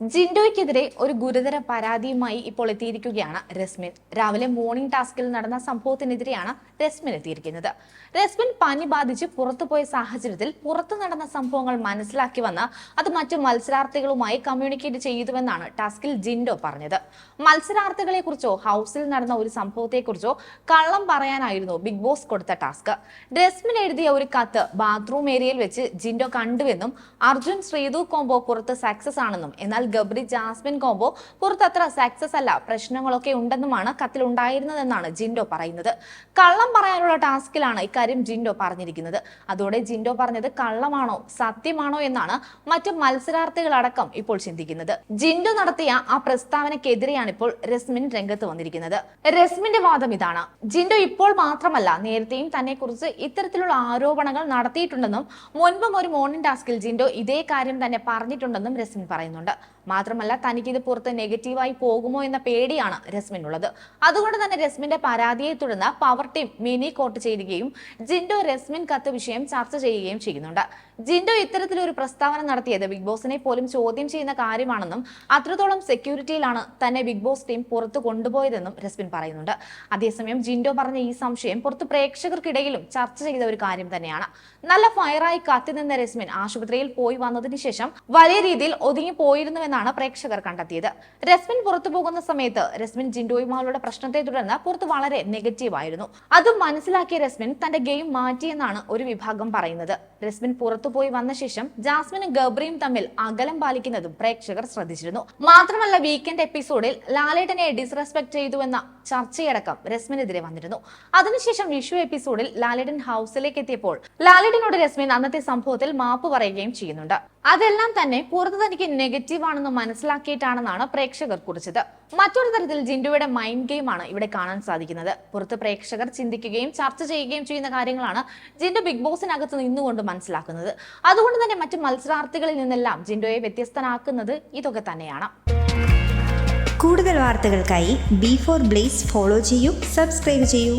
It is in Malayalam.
ജിൻഡോയ്ക്കെതിരെ ഒരു ഗുരുതര പരാതിയുമായി ഇപ്പോൾ എത്തിയിരിക്കുകയാണ് രസ്മിൻ. രാവിലെ മോർണിംഗ് ടാസ്കിൽ നടന്ന സംഭവത്തിനെതിരെയാണ് രസ്മിൻ എത്തിയിരിക്കുന്നത്. രസ്മിൻ പനി ബാധിച്ച് പുറത്തുപോയ സാഹചര്യത്തിൽ പുറത്തു നടന്ന സംഭവങ്ങൾ മനസ്സിലാക്കി വന്ന് അത് മറ്റു മത്സരാർത്ഥികളുമായി കമ്മ്യൂണിക്കേറ്റ് ചെയ്തുവെന്നാണ് ടാസ്കിൽ ജിൻഡോ പറഞ്ഞത്. മത്സരാർത്ഥികളെ കുറിച്ചോ ഹൗസിൽ നടന്ന ഒരു സംഭവത്തെക്കുറിച്ചോ കള്ളം പറയാനായിരുന്നു ബിഗ് ബോസ് കൊടുത്ത ടാസ്ക് രസ്മിൻ എഴുതിയ ഒരു കത്ത് ബാത്റൂം ഏരിയയിൽ വെച്ച് ജിൻഡോ കണ്ടുവെന്നും അർജുൻ ശ്രീതു കോംബോ പുറത്ത് സക്സസ് ആണെന്നും എന്നാൽ ഗബ്രി ജാസ്മിൻ കോംബോ പുറത്തത്ര സക്സസ് അല്ല. പ്രശ്നങ്ങളൊക്കെ ഉണ്ടെന്നുമാണ് കത്തിൽ ഉണ്ടായിരുന്നതെന്നാണ് ജിൻഡോ പറയുന്നത്. കള്ളം പറയാനുള്ള ടാസ്കിലാണ് ഇക്കാര്യം ജിൻഡോ പറഞ്ഞിരിക്കുന്നത്. അതോടെ ജിൻഡോ പറഞ്ഞത് കള്ളമാണോ സത്യമാണോ എന്നാണ് മറ്റു മത്സരാർത്ഥികളടക്കം ഇപ്പോൾ ചിന്തിക്കുന്നത്. ജിൻഡോ നടത്തിയ ആ പ്രസ്താവനക്കെതിരെയാണ് ഇപ്പോൾ രസ്മിൻ രംഗത്ത് വന്നിരിക്കുന്നത്. രസ്മിന്റെ വാദം ഇതാണ്. ജിൻഡോ ഇപ്പോൾ മാത്രമല്ല നേരത്തെയും തന്നെ കുറിച്ച് ഇത്തരത്തിലുള്ള ആരോപണങ്ങൾ നടത്തിയിട്ടുണ്ടെന്നും മുൻപും ഒരു മോർണിംഗ് ടാസ്കിൽ ജിൻഡോ ഇതേ കാര്യം തന്നെ പറഞ്ഞിട്ടുണ്ടെന്നും രസ്മിൻ പറയുന്നുണ്ട്. മാത്രമല്ല തനിക്കിത് പുറത്ത് നെഗറ്റീവായി പോകുമോ എന്ന പേടിയാണ് രസ്മിനുള്ളത്. അതുകൊണ്ട് തന്നെ രസ്മിന്റെ പരാതിയെ തുടർന്ന് പവർ ടീം മിനി കോർട്ട് ചെയ്യുകയും ജിൻഡോ രസ്മിൻ കത്ത് വിഷയം ചർച്ച ചെയ്യുകയും ചെയ്യുന്നുണ്ട്. ജിൻഡോ ഇത്തരത്തിലൊരു പ്രസ്താവന നടത്തിയത് ബിഗ് ബോസിനെ പോലും ചോദ്യം ചെയ്യുന്ന കാര്യമാണെന്നും അത്രത്തോളം സെക്യൂരിറ്റിയിലാണ് തന്നെ ബിഗ് ബോസ് ടീം പുറത്തു കൊണ്ടുപോയതെന്നും രസ്മിൻ പറയുന്നുണ്ട്. അതേസമയം ജിൻഡോ പറഞ്ഞ ഈ സംശയം പുറത്ത് പ്രേക്ഷകർക്കിടയിലും ചർച്ച ചെയ്ത ഒരു കാര്യം തന്നെയാണ്. നല്ല ഫയറായി കത്തി നിന്ന രസ്മിൻ ആശുപത്രിയിൽ പോയി വന്നതിന് ശേഷം വലിയ രീതിയിൽ ഒതുങ്ങി പോയിരുന്നുവെന്നാണ് പ്രേക്ഷകർ കണ്ടെത്തിയത്. രസ്മിൻ പുറത്തു പോകുന്ന സമയത്ത് രസ്മിൻ ജിൻഡോയുമായുള്ള പ്രശ്നത്തെ തുടർന്ന് പുറത്ത് വളരെ നെഗറ്റീവായിരുന്നു അതും മനസ്സിലാക്കിയ രസ്മിൻ തന്റെ ഗെയിം മാറ്റിയെന്നാണ് ഒരു വിഭാഗം പറയുന്നത്. രസ്മിൻ പുറത്തുപോയി വന്ന ശേഷം ജാസ്മിനും ഗബ്രിയും തമ്മിൽ അകലം പാലിക്കുന്നതും പ്രേക്ഷകർ ശ്രദ്ധിച്ചിരുന്നു. മാത്രമല്ല വീക്കെൻഡ് എപ്പിസോഡിൽ ലാലേട്ടനെ ഡിസ്റെസ്പെക്ട് ചെയ്തുവെന്ന ചർച്ചയടക്കം രസ്മിനെതിരെ വന്നിരുന്നു. അതിനുശേഷം വിഷു എപ്പിസോഡിൽ ലാലേട്ടൻ ഹൗസിലേക്ക് എത്തിയപ്പോൾ ലാലേട്ടനോട് രസ്മിൻ അന്നത്തെ സംഭവത്തിൽ മാപ്പ് പറയുകയും ചെയ്യുന്നുണ്ട്. അതെല്ലാം തന്നെ പുറത്ത് തനിക്ക് നെഗറ്റീവ് ആണെന്ന് മനസ്സിലാക്കിയിട്ടാണെന്നാണ് പ്രേക്ഷകർ കുറിച്ചത്. മറ്റൊരു തരത്തിൽ ജിൻഡുവയുടെ മൈൻഡ് ഗെയിമാണ് ഇവിടെ കാണാൻ സാധിക്കുന്നത്. പുറത്ത് പ്രേക്ഷകർ ചിന്തിക്കുകയും ചർച്ച ചെയ്യുകയും ചെയ്യുന്ന കാര്യങ്ങളാണ് ജിൻഡു ബിഗ് ബോസിനകത്ത് നിന്നുകൊണ്ട് മനസ്സിലാക്കുന്നത്. അതുകൊണ്ട് തന്നെ മറ്റു മത്സരാർത്ഥികളിൽ നിന്നെല്ലാം ജിൻഡോയെ വ്യത്യസ്തനാക്കുന്നത് ഇതൊക്കെ തന്നെയാണ്. കൂടുതൽ വാർത്തകൾക്കായി ബി ഫോർ ബ്ലേസ് ഫോളോ ചെയ്യൂ സബ്സ്ക്രൈബ് ചെയ്യൂ.